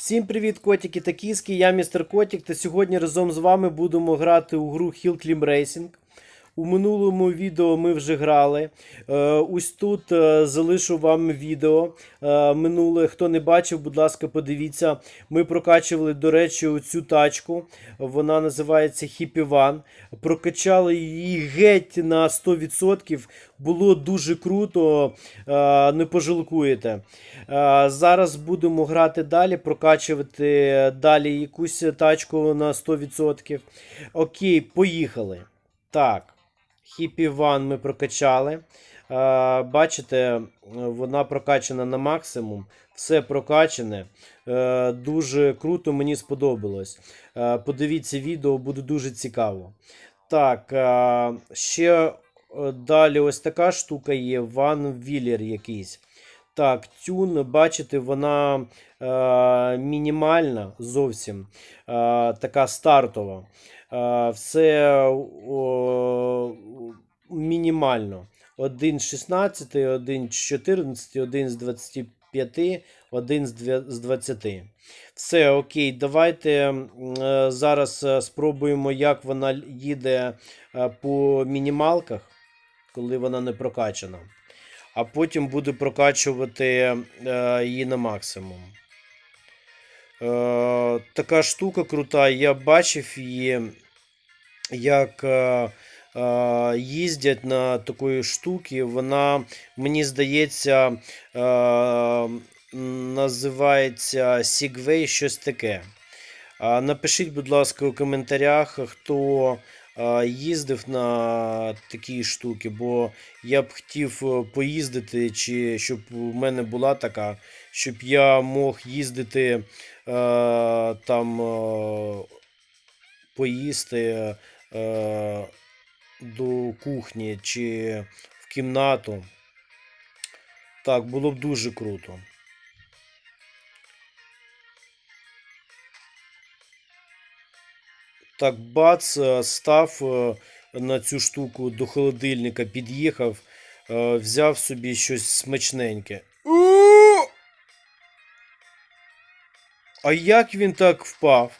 Всім привіт, котики та кіски. Я містер Котік, та сьогодні разом з вами будемо грати у гру Hill Climb Racing. У минулому відео ми вже грали. Е, ось тут е, залишу вам відео. Е, минуле, хто не бачив, будь ласка, подивіться. Ми прокачували, до речі, оцю тачку. Вона називається Hippie One. Прокачали її геть на 100%. Було дуже круто, не пожалкуєте. Зараз будемо грати далі, прокачувати далі якусь тачку на 100%. Окей, поїхали. Так, Hippie One ми прокачали. Е, Бачите, вона прокачана на максимум. Все прокачане. Е, Дуже круто, мені сподобалось. Е, Подивіться відео, буде дуже цікаво. Так, е, ще е, далі ось така штука є. Ван Віллер якийсь. Так, тюн, бачите, вона е, мінімальна зовсім, е, така стартова. Е, все мінімально. 1 з 16, 1 з 14, 1 з 25, 1 з 20. Все, окей, давайте е, зараз е, спробуємо, як вона їде по мінімалках, коли вона не прокачана. А потім буду прокачувати її на максимум. Е, така штука крута. Я бачив її, як е, е, їздять на такої штуки. Вона, мені здається, називається Segway, щось таке. Напишіть, будь ласка, у коментарях, хто їздив на такі штуки, бо я б хотів поїздити, чи щоб у мене була така, щоб я мог їздити е, там е, поїсти е, до кухні чи в кімнату. Так, було б дуже круто. Так, бац, став на цю штуку до холодильника, під'їхав, взяв собі щось смачненьке. А як він так впав?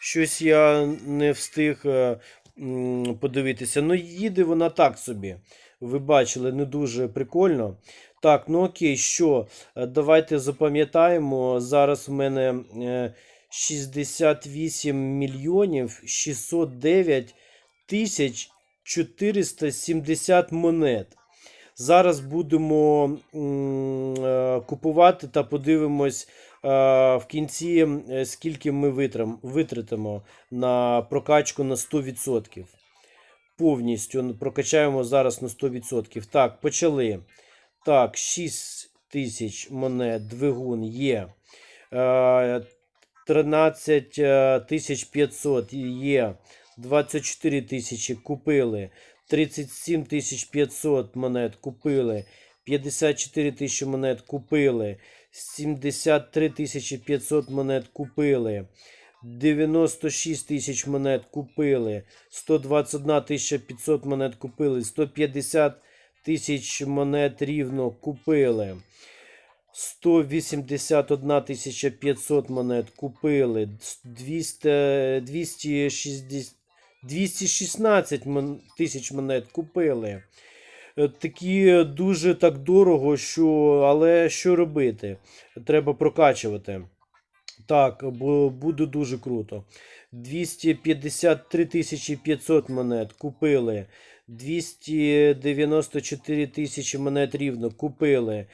Щось я не встиг е, подивитися. Ну, їде вона так собі. Ви бачили, не дуже прикольно. Так, ну окей, що? Е, Давайте запам'ятаємо. Зараз у мене е, 68 мільйонів 609 тисяч 470 монет. Зараз будемо е, купувати та подивимось е, в кінці, е, скільки ми витратимо на прокачку на 100%. Повністю прокачаємо зараз на 100%. Так, почали. Так, 6 тисяч монет, двигун є. Е, 13 е, тисяч 500 є. 24 тисячі купили. 37 тисяч 500 монет купили. 54 тисячі монет купили. 73 тисячі 500 монет купили. 96 тисяч монет купили. 121 тисяча 500 монет купили. 150 тисяч монет рівно купили. 181 тисяча 500 монет купили. 200, 260, 216 тисяч монет купили. Е, Такі дуже так дорого, що, але що робити? Треба прокачувати. Так, бо буде дуже круто. 253 тисячі 500 монет купили. 294 тисячі монет рівно купили.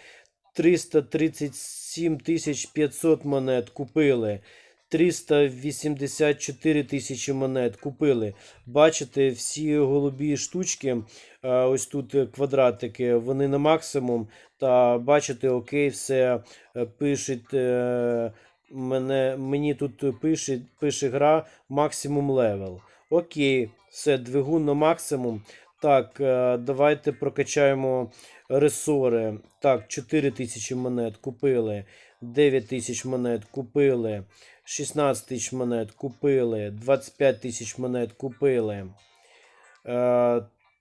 337 тисяч 500 монет купили. 384 тисячі монет купили. Бачите, всі голубі штучки, ось тут е, квадратики, вони на максимум. Та бачите, окей, все е, пишуть. е, Мене, мені тут пише, пише гра максимум левел. Окей, все, двигун на максимум. Так, е, давайте прокачаємо ресори. Так, 4 тисячі монет купили. 9 тисяч монет купили. 16 тисяч монет купили. 25 тисяч монет купили.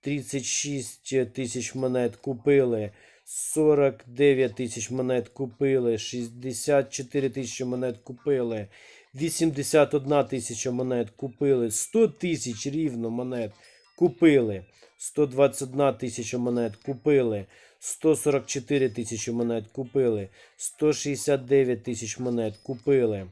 Е, 36 тисяч монет купили. 49 тисяч монет купили, 64 тисячі монет купили, 81 тисяча монет купили, 100 тисяч рівно монет купили, 121 тисяча монет купили, 144 тисячі монет купили, 169 тисяч монет купили,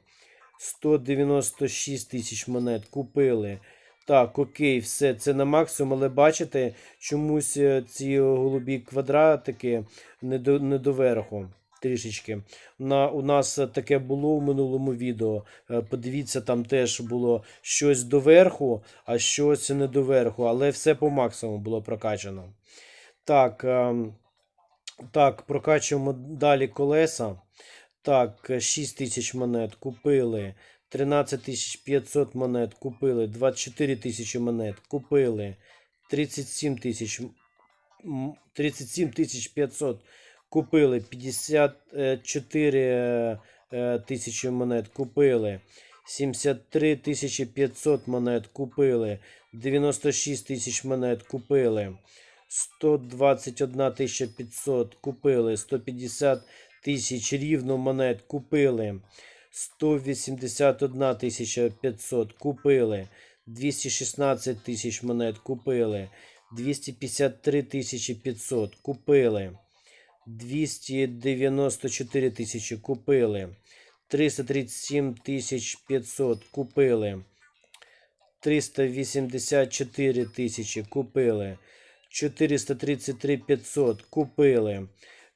196 тисяч монет купили. Так, окей, все, це на максимум, але бачите, чомусь е, ці голубі квадратики не до, не доверху. Трішечки. На, у нас таке було в минулому відео. Е, Подивіться, там теж було щось доверху, а щось не доверху, але все по максимуму було прокачано. Так, ем, так, прокачуємо далі колеса. Так, 6 тисяч монет купили. 13 тисяч 500 монет купили. 24 тисячі монет купили. 37 тисяч 37 тисяч 500 купили. 54 е, е, тисячі монет купили. 73 тисячі 500 монет купили. 96 тисяч монет купили. 121 тисяча 500 купили. 150 тисяч рівно монет купили. 181 500 купили. 216 тисяч монет купили. 253 500 купили. 294 тисячі купили. 337 500 купили. 384 тисячі купили. 433 500 купили.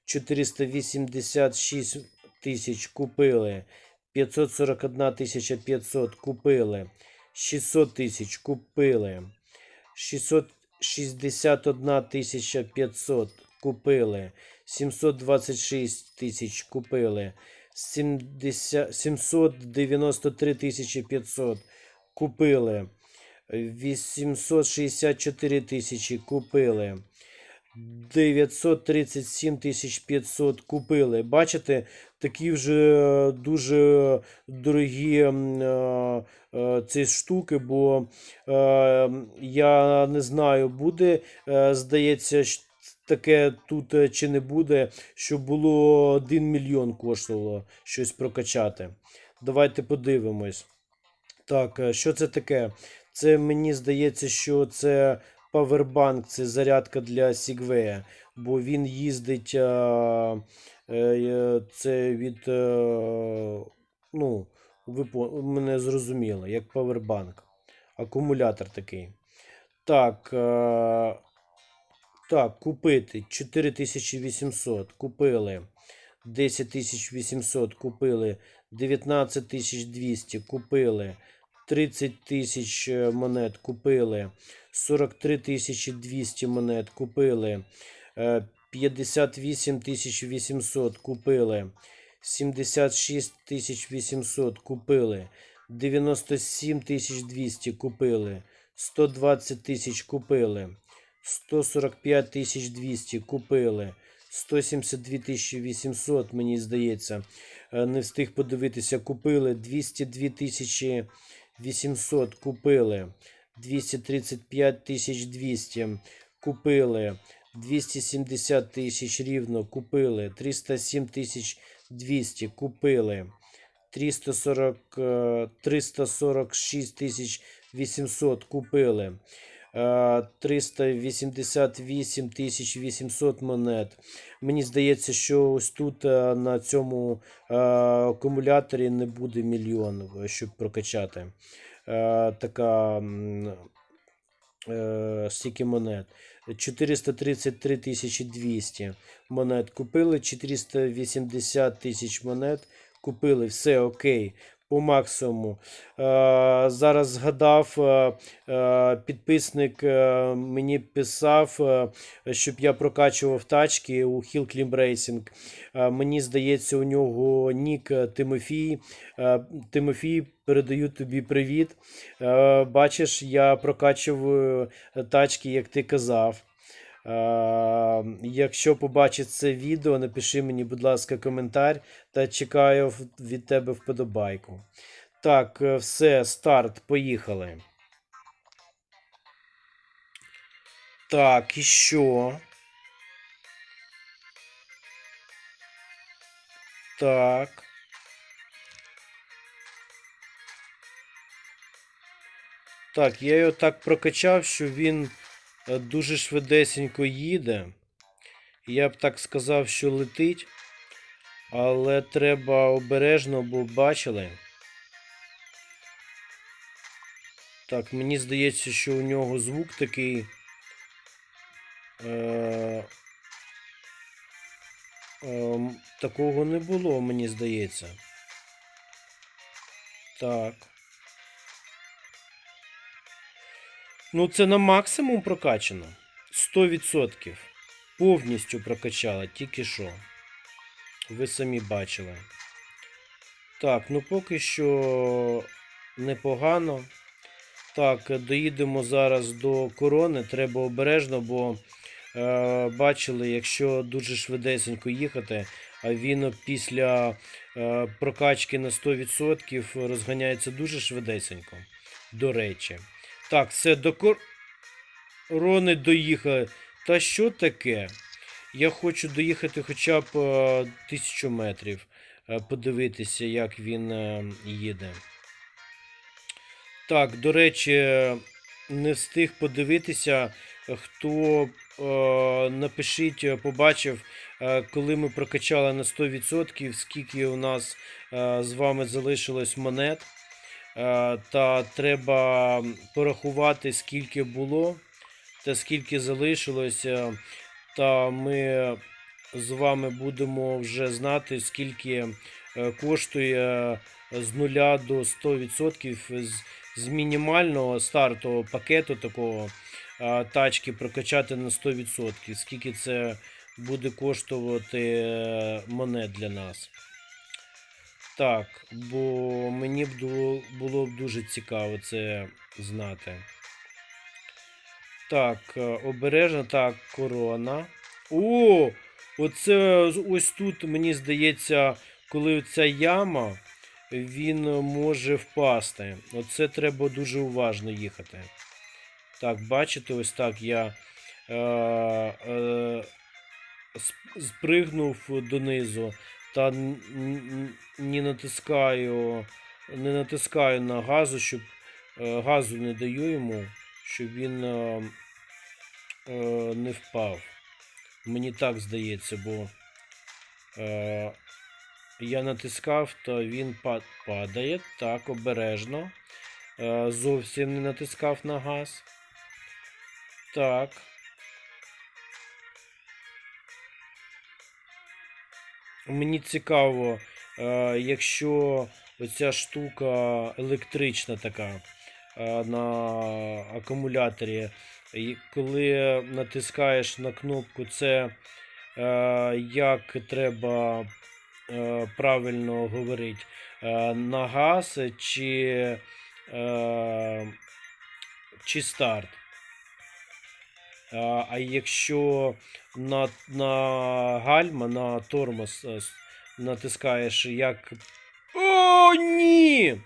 486 тисяч купили. 541 тисяча 500 купили. 600 тисяч купили. 661 тисяча 500 купили. 726 тисяч купили. 70, 793 тисячі 500 купили. 864 тисячі купили. 937 500 купили. Бачите, такі вже е, дуже дорогі е, е, ці штуки, бо е, я не знаю, буде, е, здається, таке тут е, чи не буде, щоб було 1 мільйон коштувало щось прокачати. Давайте подивимось. Так, е, що це таке? Це мені здається, що це павербанк, це зарядка для Сігвея, бо він їздить. е, е, е, Це від. Ну, ви мене зрозуміли, як павербанк. Акумулятор такий. Так. Так, купити 4800. Купили. 10800 купили. 19200 купили. 30 тисяч монет купили. 43 тисячі 200 монет купили. Е, 58 тисяч 800 купили. 76 тисяч 800 купили. 97 тисяч 200 купили. 120 тисяч купили. 145 тисяч 200 купили. 172 тисячі 800, мені здається. Е, Не встиг подивитися, купили. 202 тисячі 800 купили. 235 тисяч 200 купили. 270 тисяч рівно купили. 307 тисяч 200 купили. 340, е, 346 тисяч 800 купили. Е, 388 тисяч 800 монет. Мені здається, що ось тут е, на цьому е, акумуляторі не буде мільйон, е, щоб прокачати. Е, Така е, стільки монет. 433 тисячі 200 монет купили, 480 тисяч монет купили, все окей. По максимуму. Е, зараз згадав, е, е, підписник мені писав, щоб я прокачував тачки у Hill Climb Racing. Мені здається, у нього нік Тимофій. Тимофій, передаю тобі привіт. Бачиш, я прокачував тачки, як ти казав. Е, Якщо побачиш це відео, напиши мені, будь ласка, коментар та чекаю від тебе вподобайку. Так, е, все, старт, поїхали. Так, і що? Так. Так, я його так прокачав, що він дуже швидесенько їде. Я б так сказав, що летить. Але треба обережно, бо бачили. Так, мені здається, що у нього звук такий. Е, ем, такого не було, мені здається. Так. Ну, це на максимум прокачано. 100%. Повністю прокачала, тільки що. Ви самі бачили. Так, ну поки що непогано. Так, доїдемо зараз до корони. Треба обережно, бо е, бачили, якщо дуже швидесенько їхати, а він після е, прокачки на 100% розганяється дуже швидесенько. До речі. Так, все, до корони доїхали. Та що таке? Я хочу доїхати хоча б е, тисячу метрів, е, подивитися, як він е, їде. Так, до речі, не встиг подивитися, хто напишіть, побачив, коли ми прокачали на 100%, скільки у нас з вами залишилось монет. Е, та треба порахувати, скільки було та скільки залишилося. Та ми з вами будемо вже знати, скільки е, коштує з 0 до 100% з, мінімального стартового пакету такого е, тачки прокачати на 100%. Скільки це буде коштувати е, монет для нас. Так, бо мені б було, б дуже цікаво це знати. Так, е, обережно, так, корона. О! Оце ось тут, мені здається, коли ця яма, він може впасти. Оце треба дуже уважно їхати. Так, бачите, ось так я е, е, спригнув донизу та не натискаю, не натискаю на газу, щоб е, газу не даю йому, щоб він е, е, не впав. Мені так здається, бо я натискав, то він падає так обережно. Зовсім не натискав на газ. Так. Мені цікаво, е, якщо оця штука електрична така е, на акумуляторі, коли натискаєш на кнопку, це е, як треба правильно говорити, на газ чи, чи старт. А, якщо на, на гальма, на тормоз е, натискаєш як. О, ні!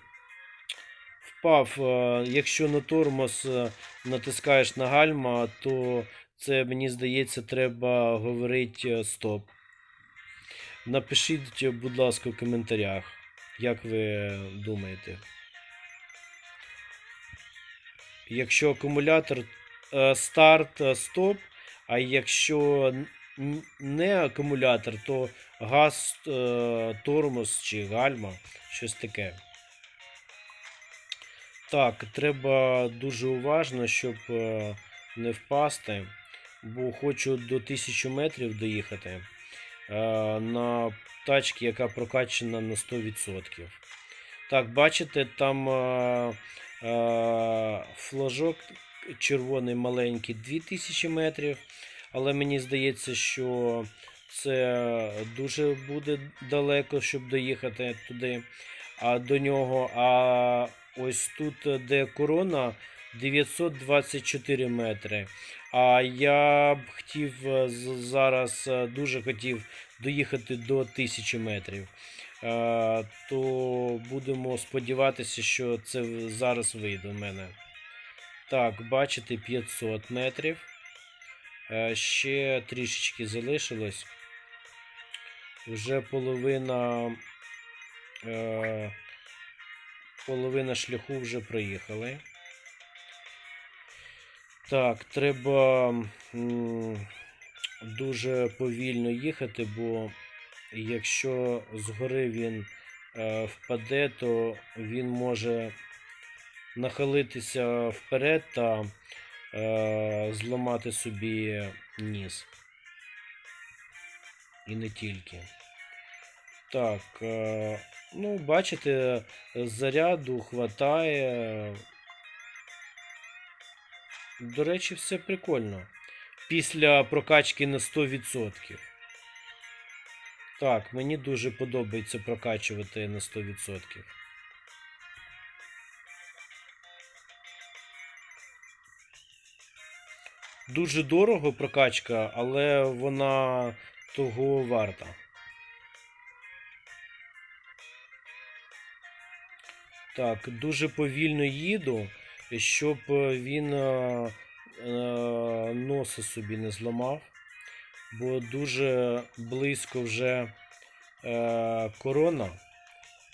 Впав. е, Якщо на тормоз е, натискаєш на гальма, то це, мені здається, треба говорити стоп. Напишіть, будь ласка, в коментарях, як ви думаєте. Якщо акумулятор старт е, стоп, а якщо не акумулятор, то газ, е, тормоз чи гальма, щось таке. Так, треба дуже уважно, щоб е, не впасти, бо хочу до 1000 метрів доїхати е, на тачці, яка прокачана на 100%. Так, бачите, там е, е, флажок червоний маленький 2000 метрів, але мені здається, що це дуже буде далеко, щоб доїхати туди. А до нього, а ось тут, де корона, 924 метри. А я б хотів е, зараз е, дуже хотів доїхати до 1000 метрів. Е, То будемо сподіватися, що це зараз вийде в мене. Так, бачите, 500 метрів. Е, Ще трішечки залишилось. Вже половина. Е, половина шляху вже проїхали. Так, треба дуже повільно їхати, бо якщо згори він е, впаде, то він може нахилитися вперед та е, зламати собі ніс. І не тільки. Так, е, ну, бачите, заряду хватає. До речі, все прикольно. Після прокачки на 100%. Так, мені дуже подобається прокачувати на 100%. Дуже дорого прокачка, але вона того варта. Так, дуже повільно їду, щоб він е, е, носа собі не зламав, бо дуже близько вже е, корона,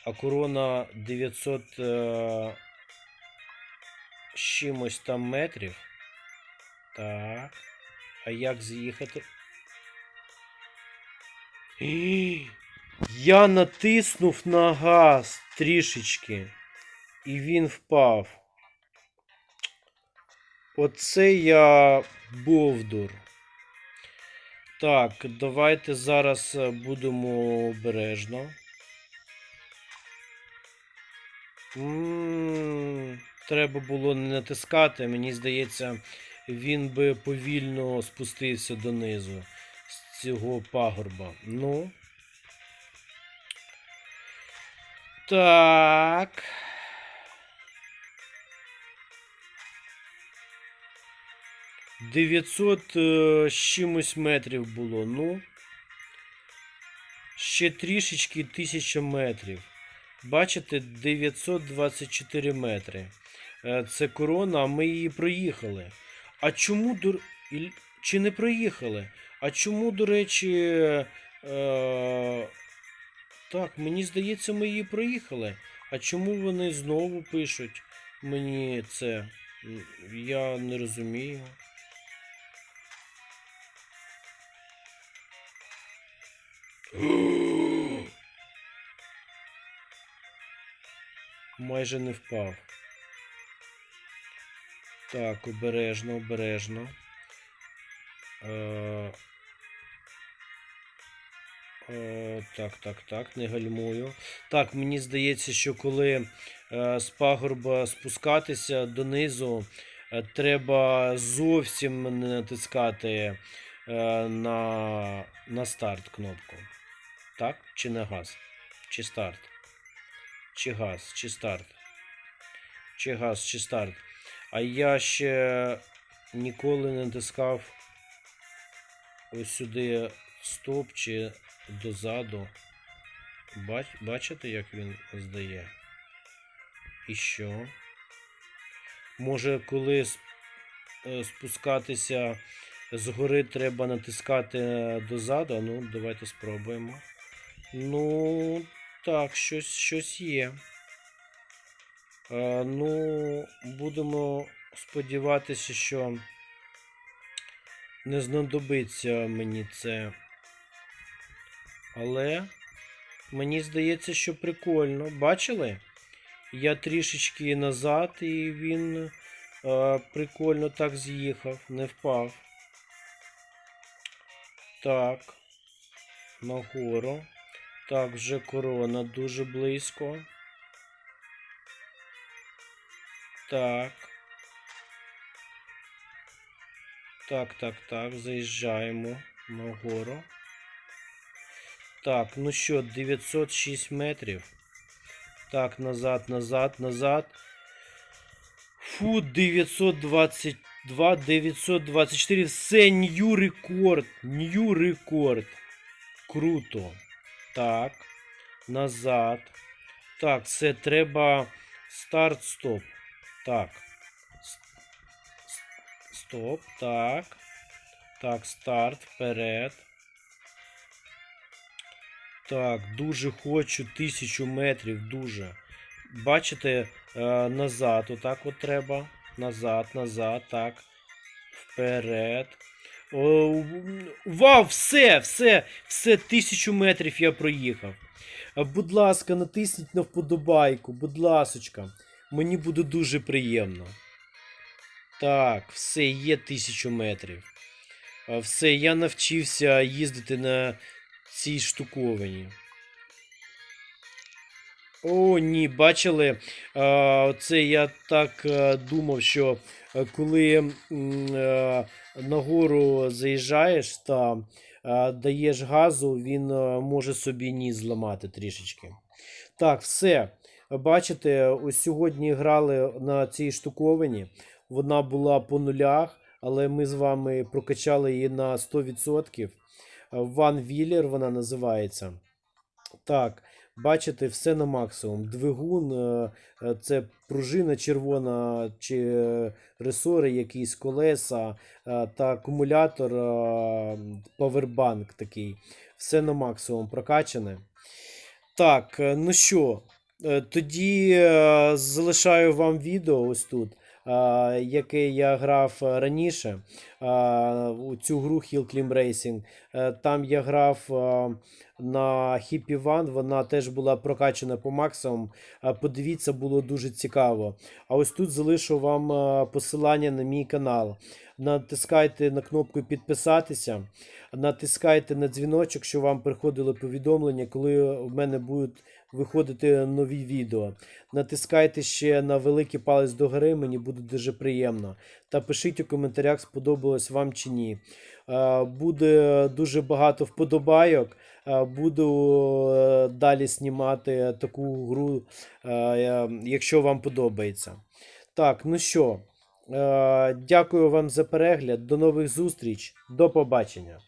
а корона 900 е, чимось там метрів. Так. А як з'їхати? І, Я натиснув на газ трішечки, і він впав. Оце я бовдур. Так, давайте зараз е, будемо обережно. М, Треба було не натискати. Мені здається, він би повільно спустився донизу з цього пагорба. Ну. Так. Дев'ятсот е, з чимось метрів було. Ну. Ще трішечки 1000 метрів. Бачите, 924 метри. Е, Це корона, а ми її проїхали. А чому до... Чи не проїхали? А чому, до речі. Е... Так, мені здається, ми її проїхали. А чому вони знову пишуть мені це? Я не розумію. Майже не впав. Так, обережно, обережно. Е, е, так, так, так, не гальмую. Так, мені здається, що коли е, з пагорба спускатися донизу, е, треба зовсім не натискати е, на, на старт кнопку. Так? Чи на газ? Чи старт? Чи газ, чи старт? Чи газ, чи старт? А я ще ніколи не натискав ось сюди стоп чи дозаду. Бач, бачите, як він здає? І що? Може, коли е, спускатися згори треба натискати дозаду? Ну, давайте спробуємо. Ну, так, щось, щось є. Е, ну, будемо сподіватися, що не знадобиться мені це. Але мені здається, що прикольно. Бачили? Я трішечки назад, і він е, прикольно так з'їхав, не впав. Так. Нагору. Так, вже корона дуже близько. Так. Так, так, так, заїжджаємо нагору. Так, ну що, 906 метрів. Так, назад, назад, назад. Фу, 922, 924. Все, нью рекорд. Нью рекорд. Круто. Так. Назад. Так, це треба старт, стоп. Так. Стоп. Так. Так, старт, вперед. Так, дуже хочу тисячу метрів, дуже. Бачите, е, назад, отак от треба. Назад, назад, так. Вперед. О, вау, все, все, все, тисячу метрів я проїхав. Будь ласка, натисніть на вподобайку, будь ласочка. Мені буде дуже приємно. Так, все, є тисячу метрів. Все, я навчився їздити на цій штуковині. О, ні, бачили. Це я так е, думав, що е, коли е, нагору заїжджаєш та даєш газу, він може собі ніс зламати трішечки. Так, все. Бачите, ось сьогодні грали на цій штуковині. Вона була по нулях, але ми з вами прокачали її на 100%. Ван Віллер вона називається. Так, бачите, все на максимум. Двигун, е, е, це пружина червона чи е, ресори, якісь колеса та акумулятор павербанк такий. Все на максимум прокачане. Так, ну що, тоді е, залишаю вам відео ось тут, е, яке я грав е, раніше. Цю гру Hill Climb Racing. Е, Там я грав е, на Hippie One, вона теж була прокачана по максимуму. Е, Подивіться, було дуже цікаво. А ось тут залишу вам посилання на мій канал. Натискайте на кнопку підписатися, натискайте на дзвіночок, щоб вам приходило повідомлення, коли в мене будуть виходити нові відео. Натискайте ще на великий палець догори, мені буде дуже приємно. Та пишіть у коментарях, сподобалось вам чи ні. Е, Буде дуже багато вподобайок. Е, Буду е, далі знімати таку гру, якщо вам подобається. Так, ну що, дякую вам за перегляд. До нових зустріч. До побачення.